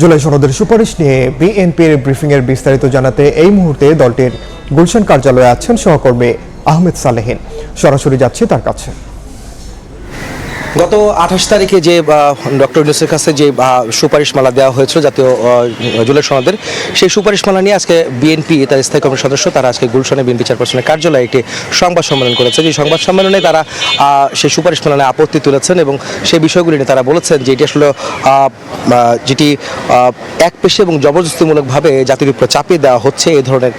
জুলাই সনদের সুপারিশ নিয়ে বিএনপির ব্রিফিংয়ের বিস্তারিত জানাতে এই মুহূর্তে দলটির গুলশান কার্যালয়ে আছেন সহকর্মী আহমেদ সালেহিন। সরাসরি যাচ্ছে তার কাছে। গত আঠাশ তারিখে যে ডক্টর ইউনুসের কাছে যে সুপারিশমালা দেওয়া হয়েছিল জাতীয় জুলাই সনদের, সেই সুপারিশমালা নিয়ে আজকে বিএনপি তার স্থায়ী কমিটির সদস্য, তারা আজকে গুলশানে বিএনপি চেয়ারপারসনের কার্যালয়ে একটি সংবাদ সম্মেলন করেছে। যে সংবাদ সম্মেলনে তারা সেই সুপারিশমালা আপত্তি তুলেছেন এবং সেই বিষয়গুলি নিয়ে তারা বলেছেন যে, এটি আসলে যেটি এক পেশে এবং জবরদস্তিমূলকভাবে জাতির উপর চাপিয়ে দেওয়া হচ্ছে এই ধরনের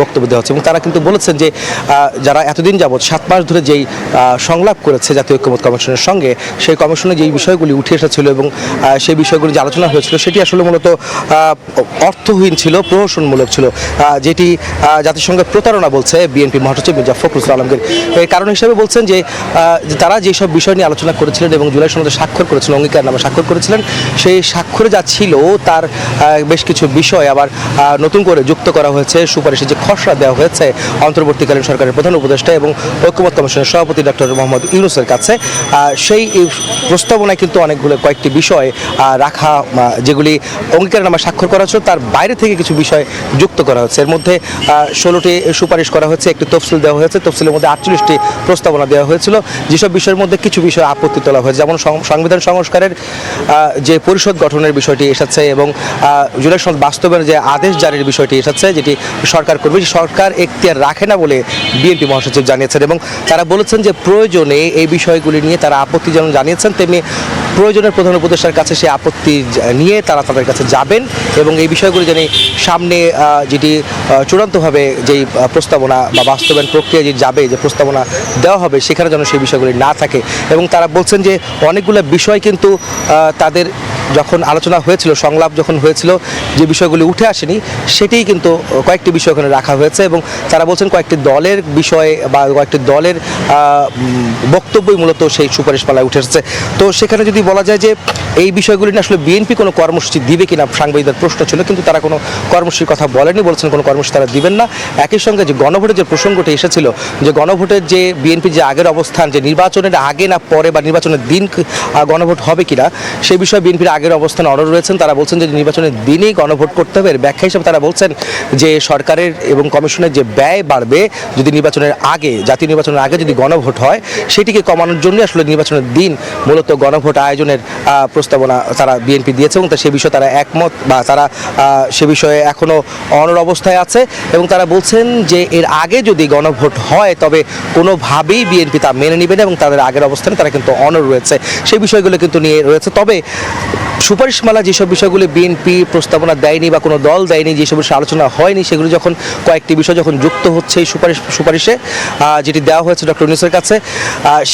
বক্তব্য দেওয়া হচ্ছে। এবং তারা কিন্তু বলেছেন যে যারা এতদিন যাবৎ সাত মাস ধরে যেই সংলাপ করেছে জাতীয় ঐক্যমত কমিশনের সঙ্গে সেই কমিশনে যেই বিষয়গুলি উঠে এসেছিল এবং সেই বিষয়গুলি যে আলোচনা হয়েছিল সেটি আসলে মূলত অর্থহীন ছিল প্রহসনমূলক ছিল যেটি জাতিসংঘের প্রতারণা বলছে বিএনপি মহাসচিব মির্জা ফখরুল আলমগীর। এই কারণ হিসেবে বলছেন যে তারা যেসব বিষয় নিয়ে আলোচনা করেছিলেন এবং জুলাই সনদে স্বাক্ষর করেছিলেন অঙ্গীকার নামে স্বাক্ষর করেছিলেন সেই স্বাক্ষরে যা ছিল তার বেশ কিছু বিষয় আবার নতুন করে যুক্ত করা হয়েছে। সুপারিশে যে খসড়া দেওয়া হয়েছে অন্তর্বর্তীকালীন সরকারের প্রধান উপদেষ্টা এবং ঐক্যমত কমিশনের সভাপতি ডক্টর মোহাম্মদ ইউনুসের কাছে আহ, সেই প্রস্তাবনায় কিন্তু অনেকগুলো কয়েকটি বিষয় রাখা যেগুলি অঙ্গীকার নামা স্বাক্ষর করা হচ্ছে, তার বাইরে থেকে কিছু বিষয় যুক্ত করা হচ্ছে। এর মধ্যে ষোলোটি সুপারিশ করা হয়েছে একটি তফসিল দেওয়া হয়েছে, তফসিলের মধ্যে আটচল্লিশটি প্রস্তাবনা দেওয়া হয়েছিল। যেসব বিষয়ের মধ্যে কিছু বিষয় আপত্তি তোলা হয়েছে, যেমন সংবিধান সংস্কারের যে পরিষদ গঠনের বিষয়টি এসেছে এবং জুলাই সনদ বাস্তবায়নের যে আদেশ জারির বিষয়টি এসেছে, যেটি সরকার করবে সরকার এখতিয়ার রাখে না বলে বিএনপি মহাসচিব জানিয়েছেন এবং তারা বলেছেন যে প্রয়োজনে এই বিষয়গুলি নিয়ে তারা আপত্তি যেমন জানিয়েছেন, তেমনি প্রয়োজনের প্রধান উপদেষ্টার কাছে সেই আপত্তি নিয়ে তারা তাদের কাছে যাবেন এবং এই বিষয়গুলি যেন সামনে যেটি চূড়ান্তভাবে যেই প্রস্তাবনা বা বাস্তবায়ন প্রক্রিয়া যে যাবে, যে প্রস্তাবনা দেওয়া হবে, সেখানে যেন সেই বিষয়গুলি না থাকে। এবং তারা বলছেন যে অনেকগুলো বিষয় কিন্তু তাদের যখন আলোচনা হয়েছিল, সংলাপ যখন হয়েছিল, যে বিষয়গুলি উঠে আসেনি, সেটিই কিন্তু কয়েকটি বিষয় ওখানে রাখা হয়েছে এবং তারা বলছেন কয়েকটি দলের বিষয়ে বা কয়েকটি দলের বক্তব্যই মূলত সেই সুপারিশমালায় উঠে এসেছে। তো সেখানে যদি বলা যায় যে এই বিষয়গুলি নিয়ে আসলে বিএনপি কোনো কর্মসূচি দিবে কিনা, সাংবাদিকদের প্রশ্ন ছিল, কিন্তু তারা কোনো কর্মসূচির কথা বলেনি, বলছেন কোনো কর্মসূচি তারা দিবেন না। একই সঙ্গে যে গণভোটের যে প্রসঙ্গটি এসেছিল, যে গণভোটের যে বিএনপি যে আগের অবস্থান, যে নির্বাচনের আগে না পরে বা নির্বাচনের দিন গণভোট হবে কিনা সেই বিষয়ে বিএনপির আগের অবস্থান অনড় রয়েছেন, তারা বলছেন যে নির্বাচনের দিনেই গণভোট করতে হবে। এর ব্যাখ্যা হিসেবে তারা বলছেন যে সরকারের এবং কমিশনের যে ব্যয় বাড়বে যদি নির্বাচনের আগে, জাতীয় নির্বাচনের আগে যদি গণভোট হয়, সেটিকে কমানোর জন্য আসলে নির্বাচনের দিন মূলত গণভোট আয়োজনের প্রস্তাবনা তারা বিএনপি দিয়েছে এবং সে বিষয়ে তারা একমত বা তারা সে বিষয়ে এখনও অনর অবস্থায় আছে এবং তারা বলছেন যে এর আগে যদি গণভোট হয়, তবে কোনোভাবেই বিএনপি তা মেনে নেবে না এবং তাদের আগের অবস্থানে তারা কিন্তু অনর রয়েছে। সেই বিষয়গুলো কিন্তু নিয়ে রয়েছে। তবে সুপারিশমালা যেসব বিষয়গুলি বিএনপি প্রস্তাবনা দেয়নি বা কোনো দল দেয়নি, যেসব বিষয়ে আলোচনা হয়নি, সেগুলো যখন কয়েকটি বিষয় যখন যুক্ত হচ্ছে এই সুপারিশ, সুপারিশে যেটি দেওয়া হয়েছে ডক্টর ইউনুসের কাছে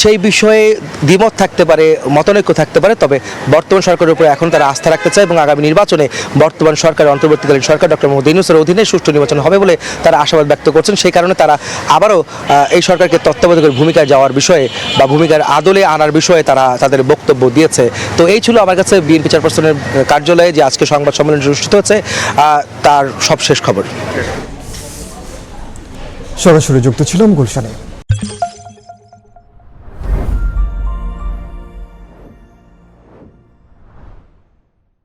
সেই বিষয়ে দ্বিমত থাকতে পারে, মতানৈক্য থাকতে পারে, তবে বর্তমান সরকারের উপরে এখন তারা আস্থা রাখতে চায় এবং আগামী নির্বাচনে বর্তমান সরকারের অন্তর্বর্তীকালীন সরকার ডক্টর মোহাম্মদ ইউনুসের অধীনে সুষ্ঠু নির্বাচন হবে বলে তারা আশাবাদ ব্যক্ত করছেন। সেই কারণে তারা আবারও এই সরকারকে তত্ত্বাবধায়কের ভূমিকায় যাওয়ার বিষয়ে বা ভূমিকার আদলে আনার বিষয়ে তারা তাদের বক্তব্য দিয়েছে। তো এই ছিল আমার কাছে বিএনপি চেয়ারপারসনের কার্যালয়ে যে আজকে সংবাদ সম্মেলন অনুষ্ঠিত হচ্ছে তার সবশেষ খবর। সরাসরি যুক্ত ছিলাম গুলশানে।